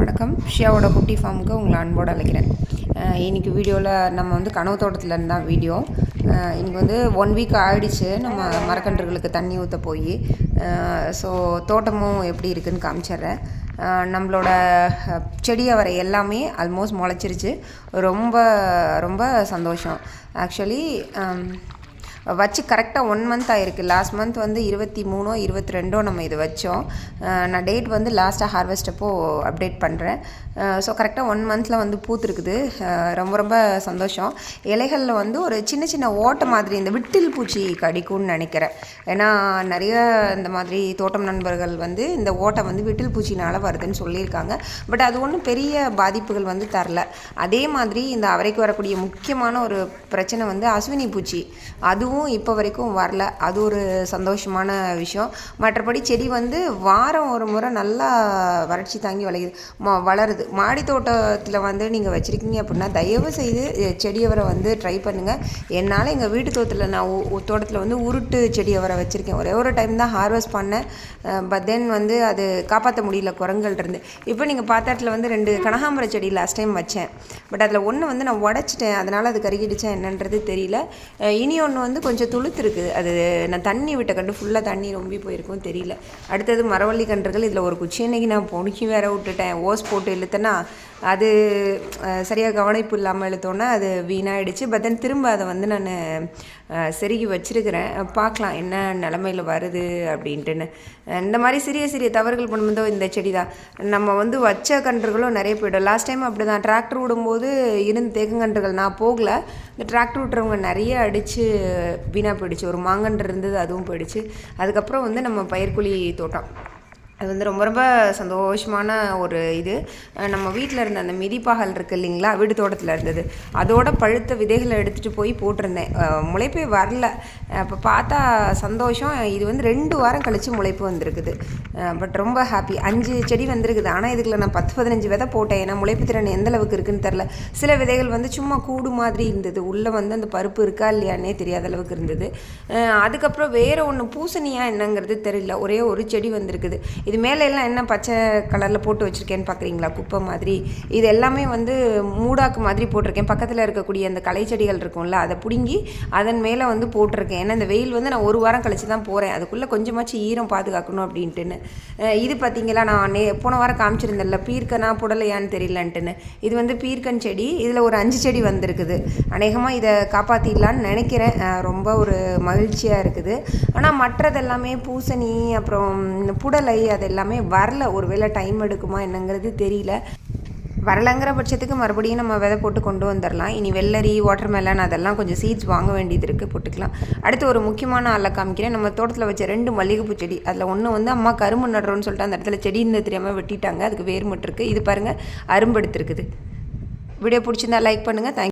வணக்கம். ஷியாவோட குட்டி ஃபார்முக்கு உங்களை அன்போடு அழைக்கிறேன். இன்றைக்கி வீடியோவில் நம்ம வந்து கனவு தோட்டத்தில் இருந்தால் வீடியோ. இன்றைக்கி வந்து ஒன் வீக் ஆகிடுச்சு நம்ம மரக்கன்றுகளுக்கு தண்ணி ஊற்ற போய். ஸோ தோட்டமும் எப்படி இருக்குன்னு காமிச்சிடுறேன். நம்மளோட செடியை செடி அவரை எல்லாமே ஆல்மோஸ்ட் முளைச்சிருச்சு. ரொம்ப ரொம்ப சந்தோஷம். ஆக்சுவலி வச்சு கரெக்டாக ஒன் மந்த் ஆகிருக்கு லாஸ்ட் மந்த் வந்து இருபத்தி மூணோ இருபத்தி ரெண்டோ நம்ம இது வச்சோம். நான் டேட் வந்து லாஸ்ட்டாக ஹார்வெஸ்ட் அப்போ அப்டேட் பண்ணுறேன் ஸோ கரெக்டாக ஒன் மந்தில் வந்து பூத்துருக்குது. ரொம்ப ரொம்ப சந்தோஷம். இலைகளில் வந்து ஒரு சின்ன சின்ன ஓட்டை மாதிரி இந்த விட்டில் பூச்சி கடிக்கும்னு நினைக்கிறேன். ஏன்னா நிறைய இந்த மாதிரி தோட்டம் நண்பர்கள் வந்து இந்த ஓட்டை வந்து விட்டில் பூச்சினால் வருதுன்னு சொல்லியிருக்காங்க. பட் அது ஒன்றும் பெரிய பாதிப்புகள் வந்து தரல. அதே மாதிரி இந்த அவரைக்கு வரக்கூடிய முக்கியமான ஒரு பிரச்சனை வந்து அஸ்வினி பூச்சி. அதுவும் இப்போ வரைக்கும் வரல. அது ஒரு சந்தோஷமான விஷயம். மற்றபடி செடி வந்து வாரம் ஒரு முறை நல்லா வறட்சி தாங்கி வளையுது. ம வளருது. மாடி தோட்டத்தில் வந்து நீங்கள் வச்சுருக்கீங்க அப்படின்னா தயவு செய்து செடியவரை வந்து ட்ரை பண்ணுங்கள் என்னால் எங்கள் வீட்டு தோட்டத்தில் நான் தோட்டத்தில் வந்து உருட்டு செடியவரை வச்சுருக்கேன். ஒரே ஒரு டைம் தான் ஹார்வெஸ்ட் பண்ணேன். பட் தென் வந்து அது காப்பாற்ற முடியல. குரங்கள் இருந்து. இப்போ நீங்கள் பார்த்த இடத்துல வந்து ரெண்டு கனகாம்பர செடி லாஸ்ட் டைம் வச்சேன். பட் அதில் ஒன்று வந்து நான் உடச்சிட்டேன். அதனால் அது கருகிடுச்சா என்னன்றது தெரியல. இனி ஒன்று வந்து கொஞ்சம் துளுத்துருக்கு. அது நான் தண்ணி விட்ட கண்டு ஃபுல்லாக தண்ணி ரொம்பி போயிருக்கும் தெரியல. அடுத்தது மரவள்ளி கன்றுகள் இதில் ஒரு குச்சி அன்னைக்கு நான் பொணுக்கி வேற விட்டுட்டேன். ஓஸ் போட்டு இழுத்தேன்னா அது சரியாக கவனிப்பு இல்லாமல் இழுத்தோன்னா அது வீணாயிடுச்சு. பட் தென் திரும்ப அதை வந்து நான் செருகி வச்சிருக்கிறேன். பார்க்கலாம் என்ன நிலமையில் வருது அப்படின்ட்டுன்னு. இந்த மாதிரி சிறிய சிறிய தவறுகள் பண்ணும்போதோ இந்த செடி தான் நம்ம வந்து வச்ச கன்றுகளும் நிறைய போய்டும். லாஸ்ட் டைம் அப்படி தான் டிராக்டர் விடும்போது இருந்த தேக்கங்கன்றுகள் நான் போகல. இந்த டிராக்டர் விட்டுறவங்க நிறைய அடித்து வீணாக போயிடுச்சு. ஒரு மாங்கன்று இருந்தது அதுவும் போயிடுச்சு. அதுக்கப்புறம் வந்து நம்ம பயிர்குழி தோட்டம். அது வந்து ரொம்ப ரொம்ப சந்தோஷமான ஒரு இது. நம்ம வீட்டில் இருந்த அந்த மிதிப்பாகல் இருக்கு இல்லைங்களா வீடு தோட்டத்தில் இருந்தது. அதோட பழுத்த விதைகளை எடுத்துகிட்டு போய் போட்டிருந்தேன். முளைப்பே வரல. அப்போ பார்த்தா சந்தோஷம். இது வந்து ரெண்டு வாரம் கழித்து முளைப்பு வந்திருக்குது. பட் ரொம்ப ஹாப்பி அஞ்சு செடி வந்திருக்குது. ஆனால் இதுக்குள்ள நான் பத்து பதினஞ்சு விதை போட்டேன். ஏன்னா முளைப்பு திறன் எந்த அளவுக்கு இருக்குன்னு தெரில சில விதைகள் வந்து சும்மா கூடு மாதிரி இருந்தது. உள்ளே வந்து அந்த பருப்பு இருக்கா இல்லையானே தெரியாத அளவுக்கு இருந்தது. அதுக்கப்புறம் வேறு ஒன்று பூசணியா என்னங்கிறது தெரியல. ஒரே ஒரு செடி வந்திருக்குது. இது மேலே எல்லாம் என்ன பச்சை கலரில் போட்டு வச்சுருக்கேன்னு பார்க்குறீங்களா குப்பை மாதிரி. இது எல்லாமே வந்து மூடாக்கு மாதிரி போட்டிருக்கேன். பக்கத்தில் இருக்கக்கூடிய அந்த களை செடிகள் இருக்கும்ல அதை பிடுங்கி அதன் மேலே வந்து போட்டிருக்கேன். ஏன்னா இந்த வெயில் வந்து நான் ஒரு வாரம் கழிச்சு தான் போகிறேன் அதுக்குள்ளே கொஞ்சமாச்சும் ஈரம் பாதுகாக்கணும் அப்படின்ட்டுன்னு. இது பார்த்தீங்களா நான் நே போன வாரம் காமிச்சிருந்தேன்ல பீர்க்கனா புடலையான்னு தெரியலன்ட்டுன்னு. இது வந்து பீர்க்கன் செடி. இதில் ஒரு அஞ்சு செடி வந்திருக்குது. அநேகமாக இதை காப்பாற்றிடலான்னு நினைக்கிறேன். ரொம்ப ஒரு மகிழ்ச்சியாக இருக்குது. ஆனால் மற்றதெல்லாமே பூசணி அப்புறம் புடலை அது எல்லாமே வரல. ஒருவேளை டைம் எடுக்குமா என்னங்கிறது தெரியல. வரலங்கிற பட்சத்துக்கு மறுபடியும் நம்ம விதை போட்டு கொண்டு வந்துடலாம் இனி வெள்ளரி வாட்டர்மெலன் அதெல்லாம் கொஞ்சம் சீட்ஸ் வாங்க வேண்டியது இருக்குது போட்டுக்கலாம். அடுத்து ஒரு முக்கியமான ஆளை காமிக்கிறேன். நம்ம தோட்டத்தில் வச்ச ரெண்டு மல்லிகைப்பூ செடி. அதில் ஒன்று வந்து அம்மா கரும்பு நடுறோன்னு சொல்லிட்டு அந்த இடத்துல செடி இருந்து தெரியாமல் வெட்டிட்டாங்க. அதுக்கு வேர் மட்டும் இருக்குது இது பாருங்கள் அரும்பு எடுத்துருக்குது. வீடியோ பிடிச்சிருந்தா லைக் பண்ணுங்கள் தேங்க்